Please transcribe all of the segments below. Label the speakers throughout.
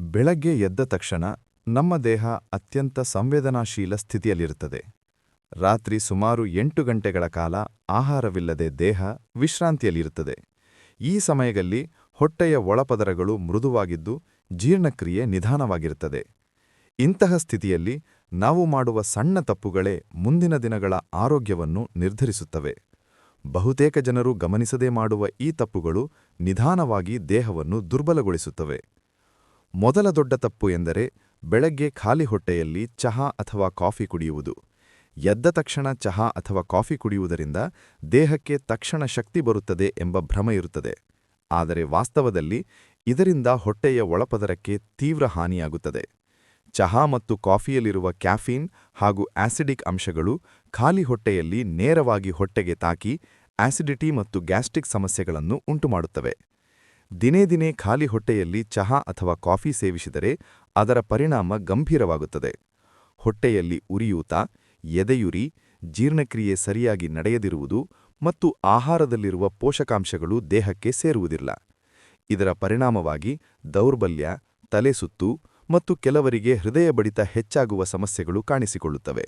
Speaker 1: ಬೆಳಗ್ಗೆ ಎದ್ದ ತಕ್ಷಣ ನಮ್ಮ ದೇಹ ಅತ್ಯಂತ ಸಂವೇದನಾಶೀಲ ಸ್ಥಿತಿಯಲ್ಲಿರುತ್ತದೆ. ರಾತ್ರಿ ಸುಮಾರು ಎಂಟು ಗಂಟೆಗಳ ಕಾಲ ಆಹಾರವಿಲ್ಲದೆ ದೇಹ ವಿಶ್ರಾಂತಿಯಲ್ಲಿರುತ್ತದೆ. ಈ ಸಮಯದಲ್ಲಿ ಹೊಟ್ಟೆಯ ಒಳಪದರಗಳು ಮೃದುವಾಗಿದ್ದು ಜೀರ್ಣಕ್ರಿಯೆ ನಿಧಾನವಾಗಿರುತ್ತದೆ. ಇಂತಹ ಸ್ಥಿತಿಯಲ್ಲಿ ನಾವು ಮಾಡುವ ಸಣ್ಣ ತಪ್ಪುಗಳೇ ಮುಂದಿನ ದಿನಗಳ ಆರೋಗ್ಯವನ್ನು ನಿರ್ಧರಿಸುತ್ತವೆ. ಬಹುತೇಕ ಜನರು ಗಮನಿಸದೇ ಮಾಡುವ ಈ ತಪ್ಪುಗಳು ನಿಧಾನವಾಗಿ ದೇಹವನ್ನು ದುರ್ಬಲಗೊಳಿಸುತ್ತವೆ. ಮೊದಲ ದೊಡ್ಡ ತಪ್ಪು ಎಂದರೆ ಬೆಳಗ್ಗೆ ಖಾಲಿ ಹೊಟ್ಟೆಯಲ್ಲಿ ಚಹಾ ಅಥವಾ ಕಾಫಿ ಕುಡಿಯುವುದು. ಎದ್ದ ತಕ್ಷಣ ಚಹಾ ಅಥವಾ ಕಾಫಿ ಕುಡಿಯುವುದರಿಂದ ದೇಹಕ್ಕೆ ತಕ್ಷಣ ಶಕ್ತಿ ಬರುತ್ತದೆ ಎಂಬ ಭ್ರಮ ಇರುತ್ತದೆ. ಆದರೆ ವಾಸ್ತವದಲ್ಲಿ ಇದರಿಂದ ಹೊಟ್ಟೆಯ ಒಳಪದರಕ್ಕೆ ತೀವ್ರ ಹಾನಿಯಾಗುತ್ತದೆ. ಚಹಾ ಮತ್ತು ಕಾಫಿಯಲ್ಲಿರುವ ಕ್ಯಾಫೀನ್ ಹಾಗೂ ಆಸಿಡಿಕ್ ಅಂಶಗಳು ಖಾಲಿ ಹೊಟ್ಟೆಯಲ್ಲಿ ನೇರವಾಗಿ ಹೊಟ್ಟೆಗೆ ತಾಕಿ ಆಸಿಡಿಟಿ ಮತ್ತು ಗ್ಯಾಸ್ಟ್ರಿಕ್ ಸಮಸ್ಯೆಗಳನ್ನು ಉಂಟುಮಾಡುತ್ತವೆ. ದಿನೇ ದಿನೇ ಖಾಲಿ ಹೊಟ್ಟೆಯಲ್ಲಿ ಚಹಾ ಅಥವಾ ಕಾಫಿ ಸೇವಿಸಿದರೆ ಅದರ ಪರಿಣಾಮ ಗಂಭೀರವಾಗುತ್ತದೆ. ಹೊಟ್ಟೆಯಲ್ಲಿ ಉರಿಯೂತ, ಎದೆಯುರಿ, ಜೀರ್ಣಕ್ರಿಯೆ ಸರಿಯಾಗಿ ನಡೆಯದಿರುವುದು ಮತ್ತು ಆಹಾರದಲ್ಲಿರುವ ಪೋಷಕಾಂಶಗಳು ದೇಹಕ್ಕೆ ಸೇರುವುದಿಲ್ಲ. ಇದರ ಪರಿಣಾಮವಾಗಿ ದೌರ್ಬಲ್ಯ, ತಲೆಸುತ್ತು ಮತ್ತು ಕೆಲವರಿಗೆ ಹೃದಯ ಬಡಿತ ಹೆಚ್ಚಾಗುವ ಸಮಸ್ಯೆಗಳು ಕಾಣಿಸಿಕೊಳ್ಳುತ್ತವೆ.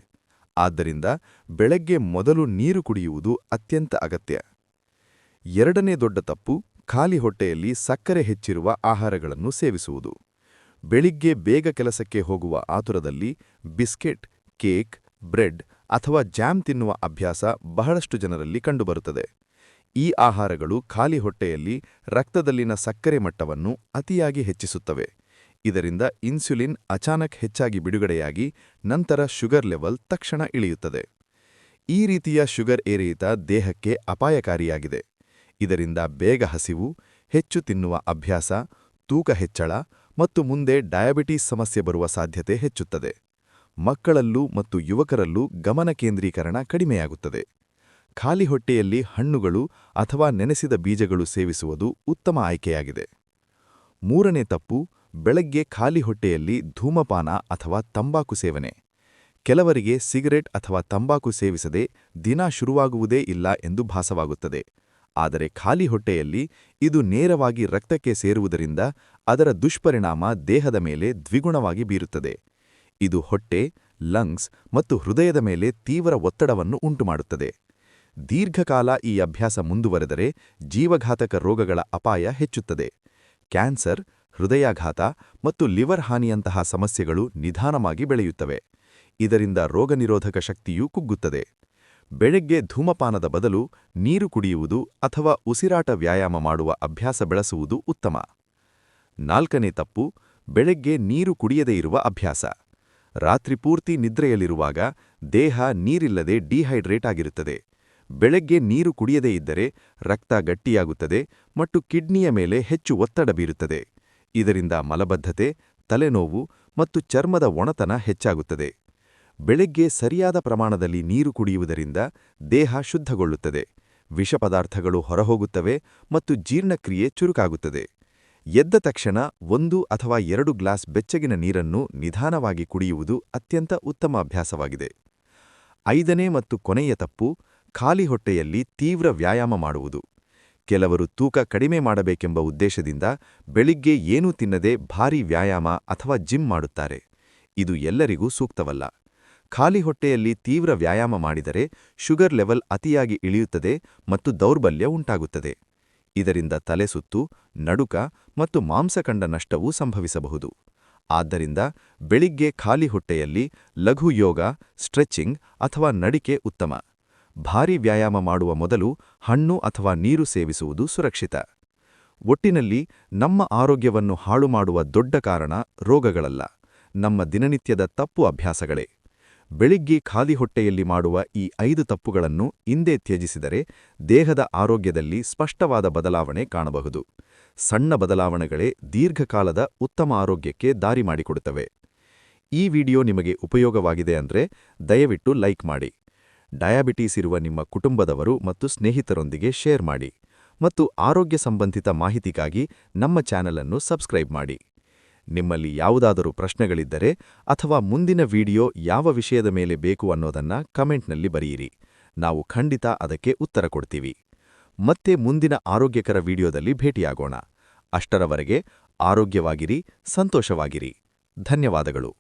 Speaker 1: ಆದ್ದರಿಂದ ಬೆಳಗ್ಗೆ ಮೊದಲು ನೀರು ಕುಡಿಯುವುದು ಅತ್ಯಂತ ಅಗತ್ಯ. ಎರಡನೇ ದೊಡ್ಡ ತಪ್ಪು ಖಾಲಿ ಹೊಟ್ಟೆಯಲ್ಲಿ ಸಕ್ಕರೆ ಹೆಚ್ಚಿರುವ ಆಹಾರಗಳನ್ನು ಸೇವಿಸುವುದು. ಬೆಳಿಗ್ಗೆ ಬೇಗ ಕೆಲಸಕ್ಕೆ ಹೋಗುವ ಆತುರದಲ್ಲಿ ಬಿಸ್ಕೆಟ್, ಕೇಕ್, ಬ್ರೆಡ್ ಅಥವಾ ಜಾಮ್ ತಿನ್ನುವ ಅಭ್ಯಾಸ ಬಹಳಷ್ಟು ಜನರಲ್ಲಿ ಕಂಡುಬರುತ್ತದೆ. ಈ ಆಹಾರಗಳು ಖಾಲಿ ಹೊಟ್ಟೆಯಲ್ಲಿ ರಕ್ತದಲ್ಲಿನ ಸಕ್ಕರೆ ಮಟ್ಟವನ್ನು ಅತಿಯಾಗಿ ಹೆಚ್ಚಿಸುತ್ತವೆ. ಇದರಿಂದ ಇನ್ಸುಲಿನ್ ಅಚಾನಕ್ ಹೆಚ್ಚಾಗಿ ಬಿಡುಗಡೆಯಾಗಿ ನಂತರ ಶುಗರ್ ಲೆವೆಲ್ ತಕ್ಷಣ ಇಳಿಯುತ್ತದೆ. ಈ ರೀತಿಯ ಶುಗರ್ ಏರಿಯಿತ ದೇಹಕ್ಕೆ ಅಪಾಯಕಾರಿಯಾಗಿದೆ. ಇದರಿಂದ ಬೇಗ ಹಸಿವು, ಹೆಚ್ಚು ತಿನ್ನುವ ಅಭ್ಯಾಸ, ತೂಕ ಹೆಚ್ಚಳ ಮತ್ತು ಮುಂದೆ ಡಯಾಬಿಟೀಸ್ ಸಮಸ್ಯೆ ಬರುವ ಸಾಧ್ಯತೆ ಹೆಚ್ಚುತ್ತದೆ. ಮಕ್ಕಳಲ್ಲೂ ಮತ್ತು ಯುವಕರಲ್ಲೂ ಗಮನ ಕೇಂದ್ರೀಕರಣ ಕಡಿಮೆಯಾಗುತ್ತದೆ. ಖಾಲಿ ಹೊಟ್ಟೆಯಲ್ಲಿ ಹಣ್ಣುಗಳು ಅಥವಾ ನೆನೆಸಿದ ಬೀಜಗಳು ಸೇವಿಸುವುದು ಉತ್ತಮ ಆಯ್ಕೆಯಾಗಿದೆ. ಮೂರನೇ ತಪ್ಪು, ಬೆಳಗ್ಗೆ ಖಾಲಿ ಹೊಟ್ಟೆಯಲ್ಲಿ ಧೂಮಪಾನ ಅಥವಾ ತಂಬಾಕು ಸೇವನೆ. ಕೆಲವರಿಗೆ ಸಿಗರೆಟ್ ಅಥವಾ ತಂಬಾಕು ಸೇವಿಸದೆ ದಿನ ಶುರುವಾಗುವುದೇ ಇಲ್ಲ ಎಂದು ಭಾಸವಾಗುತ್ತದೆ. ಆದರೆ ಖಾಲಿ ಹೊಟ್ಟೆಯಲ್ಲಿ ಇದು ನೇರವಾಗಿ ರಕ್ತಕ್ಕೆ ಸೇರುವುದರಿಂದ ಅದರ ದುಷ್ಪರಿಣಾಮ ದೇಹದ ಮೇಲೆ ದ್ವಿಗುಣವಾಗಿ ಬೀರುತ್ತದೆ. ಇದು ಹೊಟ್ಟೆ, ಲಂಗ್ಸ್ ಮತ್ತು ಹೃದಯದ ಮೇಲೆ ತೀವ್ರ ಒತ್ತಡವನ್ನು ಉಂಟುಮಾಡುತ್ತದೆ. ದೀರ್ಘಕಾಲ ಈ ಅಭ್ಯಾಸ ಮುಂದುವರೆದರೆ ಜೀವಘಾತಕ ರೋಗಗಳ ಅಪಾಯ ಹೆಚ್ಚುತ್ತದೆ. ಕ್ಯಾನ್ಸರ್, ಹೃದಯಾಘಾತ ಮತ್ತು ಲಿವರ್ ಹಾನಿಯಂತಹ ಸಮಸ್ಯೆಗಳು ನಿಧಾನವಾಗಿ ಬೆಳೆಯುತ್ತವೆ. ಇದರಿಂದ ರೋಗನಿರೋಧಕ ಶಕ್ತಿಯೂ ಕುಗ್ಗುತ್ತದೆ. ಬೆಳಗ್ಗೆ ಧೂಮಪಾನದ ಬದಲು ನೀರು ಕುಡಿಯುವುದು ಅಥವಾ ಉಸಿರಾಟ ವ್ಯಾಯಾಮ ಮಾಡುವ ಅಭ್ಯಾಸ ಬೆಳೆಸುವುದು ಉತ್ತಮ. ನಾಲ್ಕನೇ ತಪ್ಪು, ಬೆಳಗ್ಗೆ ನೀರು ಕುಡಿಯದೇ ಇರುವ ಅಭ್ಯಾಸ. ರಾತ್ರಿ ಪೂರ್ತಿ ನಿದ್ರೆಯಲ್ಲಿರುವಾಗ ದೇಹ ನೀರಿಲ್ಲದೆ ಡಿಹೈಡ್ರೇಟ್ ಆಗಿರುತ್ತದೆ. ಬೆಳಗ್ಗೆ ನೀರು ಕುಡಿಯದೇ ಇದ್ದರೆ ರಕ್ತ ಗಟ್ಟಿಯಾಗುತ್ತದೆ ಮತ್ತು ಕಿಡ್ನಿಯ ಮೇಲೆ ಹೆಚ್ಚು ಒತ್ತಡ ಬೀರುತ್ತದೆ. ಇದರಿಂದ ಮಲಬದ್ಧತೆ, ತಲೆನೋವು ಮತ್ತು ಚರ್ಮದ ಒಣತನ ಹೆಚ್ಚಾಗುತ್ತದೆ. ಬೆಳಗ್ಗೆ ಸರಿಯಾದ ಪ್ರಮಾಣದಲ್ಲಿ ನೀರು ಕುಡಿಯುವುದರಿಂದ ದೇಹ ಶುದ್ಧಗೊಳ್ಳುತ್ತದೆ. ವಿಷಪದಾರ್ಥಗಳು ಹೊರಹೋಗುತ್ತವೆ ಮತ್ತು ಜೀರ್ಣಕ್ರಿಯೆ ಚುರುಕಾಗುತ್ತದೆ. ಎದ್ದ ತಕ್ಷಣ ಒಂದು ಅಥವಾ ಎರಡು ಗ್ಲಾಸ್ ಬೆಚ್ಚಗಿನ ನೀರನ್ನು ನಿಧಾನವಾಗಿ ಕುಡಿಯುವುದು ಅತ್ಯಂತ ಉತ್ತಮ ಅಭ್ಯಾಸವಾಗಿದೆ. ಐದನೇ ಮತ್ತು ಕೊನೆಯ ತಪ್ಪು, ಖಾಲಿ ಹೊಟ್ಟೆಯಲ್ಲಿ ತೀವ್ರ ವ್ಯಾಯಾಮ ಮಾಡುವುದು. ಕೆಲವರು ತೂಕ ಕಡಿಮೆ ಮಾಡಬೇಕೆಂಬ ಉದ್ದೇಶದಿಂದ ಬೆಳಿಗ್ಗೆ ಏನೂ ತಿನ್ನದೆ ಭಾರೀ ವ್ಯಾಯಾಮ ಅಥವಾ ಜಿಮ್ ಮಾಡುತ್ತಾರೆ. ಇದು ಎಲ್ಲರಿಗೂ ಸೂಕ್ತವಲ್ಲ. ಖಾಲಿ ಹೊಟ್ಟೆಯಲ್ಲಿ ತೀವ್ರ ವ್ಯಾಯಾಮ ಮಾಡಿದರೆ ಶುಗರ್ ಲೆವೆಲ್ ಅತಿಯಾಗಿ ಇಳಿಯುತ್ತದೆ ಮತ್ತು ದೌರ್ಬಲ್ಯ ಉಂಟಾಗುತ್ತದೆ. ಇದರಿಂದ ತಲೆಸುತ್ತು ನಡುಕ ಮತ್ತು ಮಾಂಸಖಂಡ ನಷ್ಟವೂ ಸಂಭವಿಸಬಹುದು. ಆದ್ದರಿಂದ ಬೆಳಿಗ್ಗೆ ಖಾಲಿ ಹೊಟ್ಟೆಯಲ್ಲಿ ಲಘು ಯೋಗ ಸ್ಟ್ರೆಚಿಂಗ್ ಅಥವಾ ನಡಿಕೆ ಉತ್ತಮ. ಭಾರೀ ವ್ಯಾಯಾಮ ಮಾಡುವ ಮೊದಲು ಹಣ್ಣು ಅಥವಾ ನೀರು ಸೇವಿಸುವುದು ಸುರಕ್ಷಿತ. ಒಟ್ಟಿನಲ್ಲಿ ನಮ್ಮ ಆರೋಗ್ಯವನ್ನು ಹಾಳು ಮಾಡುವ ದೊಡ್ಡ ಕಾರಣ ರೋಗಗಳಲ್ಲ. ನಮ್ಮ ದಿನನಿತ್ಯದ ತಪ್ಪು ಅಭ್ಯಾಸಗಳೇ. ಬೆಳಿಗ್ಗೆ ಖಾಲಿ ಹೊಟ್ಟೆಯಲ್ಲಿ ಮಾಡುವ ಈ ಐದು ತಪ್ಪುಗಳನ್ನು ಇಂದೇ ತ್ಯಜಿಸಿದರೆ ದೇಹದ ಆರೋಗ್ಯದಲ್ಲಿ ಸ್ಪಷ್ಟವಾದ ಬದಲಾವಣೆ ಕಾಣಬಹುದು. ಸಣ್ಣ ಬದಲಾವಣೆಗಳೇ ದೀರ್ಘಕಾಲದ ಉತ್ತಮ ಆರೋಗ್ಯಕ್ಕೆ ದಾರಿ ಮಾಡಿಕೊಡುತ್ತವೆ. ಈ ವಿಡಿಯೋ ನಿಮಗೆ ಉಪಯೋಗವಾಗಿದೆ ಅಂದರೆ ದಯವಿಟ್ಟು ಲೈಕ್ ಮಾಡಿ. ಡಯಾಬಿಟೀಸ್ ಇರುವ ನಿಮ್ಮ ಕುಟುಂಬದವರು ಮತ್ತು ಸ್ನೇಹಿತರೊಂದಿಗೆ ಶೇರ್ ಮಾಡಿ. ಮತ್ತು ಆರೋಗ್ಯ ಸಂಬಂಧಿತ ಮಾಹಿತಿಗಾಗಿ ನಮ್ಮ ಚಾನಲನ್ನು ಸಬ್ಸ್ಕ್ರೈಬ್ ಮಾಡಿ. ನಿಮ್ಮಲ್ಲಿ ಯಾವುದಾದರೂ ಪ್ರಶ್ನೆಗಳಿದ್ದರೆ ಅಥವಾ ಮುಂದಿನ ವಿಡಿಯೋ ಯಾವ ವಿಷಯದ ಮೇಲೆ ಬೇಕು ಅನ್ನೋದನ್ನ ಕಮೆಂಟ್ನಲ್ಲಿ ಬರೆಯಿರಿ. ನಾವು ಖಂಡಿತ ಅದಕ್ಕೆ ಉತ್ತರ ಕೊಡ್ತೀವಿ. ಮತ್ತೆ ಮುಂದಿನ ಆರೋಗ್ಯಕರ ವಿಡಿಯೋದಲ್ಲಿ ಭೇಟಿಯಾಗೋಣ. ಅಷ್ಟರವರೆಗೆ ಆರೋಗ್ಯವಾಗಿರಿ, ಸಂತೋಷವಾಗಿರಿ. ಧನ್ಯವಾದಗಳು.